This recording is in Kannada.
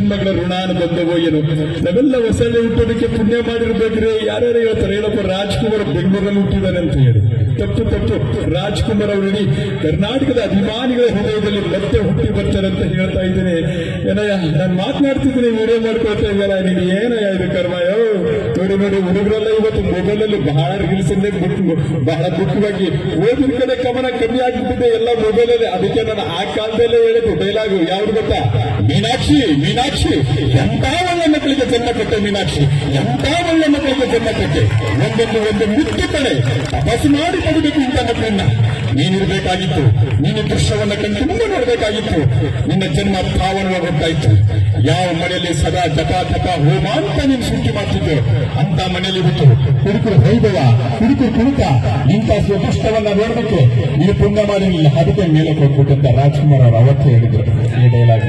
ಜನ್ಮಗಳ ಋಣಾನು ಬಂದವೋ ಏನು. ನಾವೆಲ್ಲ ಹೊಸಳ್ಳಿ ಹುಟ್ಟೋದಕ್ಕೆ ಪುಣ್ಯ ಮಾಡಿರ್ಬೇಕ್ರೆ. ಯಾರ್ಯಾರು ಹೇಳ್ತಾರೆ, ಹೇಳಪ್ಪ, ರಾಜ್ಕುಮಾರ್ ಬೆಂಗಳೂರಲ್ಲಿ ಹುಟ್ಟಿದಾನೆ ಅಂತ ಹೇಳಿ. ತಪ್ಪು ತಪ್ಪು. ರಾಜ್ಕುಮಾರ್ ಅವರು ಹೇಳಿ ಕರ್ನಾಟಕದ ಅಭಿಮಾನಿಗಳ ಹೃದಯದಲ್ಲಿ ಮತ್ತೆ ಹುಟ್ಟಿ ಬರ್ತಾರೆ ಅಂತ ಹೇಳ್ತಾ ಇದ್ದೀನಿ. ಏನಯ್ಯ, ನಾನು ಮಾತನಾಡ್ತಿದ್ದೀನಿ, ವಿಡಿಯೋ ಮಾಡ್ಕೊಳ್ತಾ ಇದ್ದಾರ ನೀನು ಏನಯ್ಯ ಇದು ಕರ್ಮಯೋ ನೋಡಿ ನೋಡಿ, ಹುಡುಗರೆಲ್ಲ ಇವತ್ತು ಮೊಬೈಲ್ ಅಲ್ಲಿ ಬಹಳ ರೀಲ್ಸ್ ಬಹಳ ಮುಖ್ಯವಾಗಿ ಓದಿನ ಕಡೆ ಗಮನ ಕಮ್ಮಿ ಆಗಿಬಿಟ್ಟಿದೆ ಎಲ್ಲ ಮೊಬೈಲ್ ಅಲ್ಲಿ. ಅದಕ್ಕೆ ನಾನು ಆ ಕಾಲದಲ್ಲೇ ಹೇಳಿದ್ದು ಡೈಲಾಗು ಯಾವ್ದು ಗೊತ್ತಾ? ಮೀನಾಕ್ಷಿ ಮೀನಾಕ್ಷಿ ಎಂತ ಒಳ್ಳೆ ಮಕ್ಕಳಿಗೆ ಜನ್ಮ ಕೊಟ್ಟೆ ಮೀನಾಕ್ಷಿ ಎಂತ ಒಳ್ಳೆ ಮಕ್ಕಳಿಗೆ ಜನ್ಮ ಕೊಟ್ಟೆ? ಒಂದೊಂದು ಒಂದು ಮುತ್ತು ಕಡೆ ತಪಸ್ಸು ಮಾಡಿ ಕೊಡಬೇಕು ಇಂಥ ಮಕ್ಕಳನ್ನ. ನೀನಿರ್ಬೇಕಾಗಿತ್ತು ನೀನು ದೃಶ್ಯವನ್ನ ಕಂಡು ಮುಂದೆ ನೋಡಬೇಕಾಗಿತ್ತು. ನಿನ್ನ ಜನ್ಮ ಪಾವನವಾಗುತ್ತಾ ಇತ್ತು ಯಾವ ಮನೆಯಲ್ಲಿ ಸದಾ ಜಪ ತಪ ಹೋಮ ಅಂತ ನೀನು ಸೃಷ್ಟಿ ಮಾಡ್ತಿದ್ದೆ. ಅಂತ ಮನೆಯಲ್ಲಿ ಬಿಟ್ಟು ಕುಡುಕು ವೈಭವ ಕುಡುಕು ಕುಣಿತ, ಇಂಥ ಸ್ವಪುಷ್ಟವನ್ನ ನೋಡಬೇಕು. ನೀನು ಪುಣ್ಯ ಮಾಡಿರಲಿಲ್ಲ, ಅದಕ್ಕೆ ಮೇಲೆ ಕೊಟ್ಬಿಟ್ಟು ಅಂತ ರಾಜ್ಕುಮಾರ್ ಅವರು ಅವತ್ತೇ ಹೇಳಿದ್ರು. ಈ ಡೈಲಾಗ್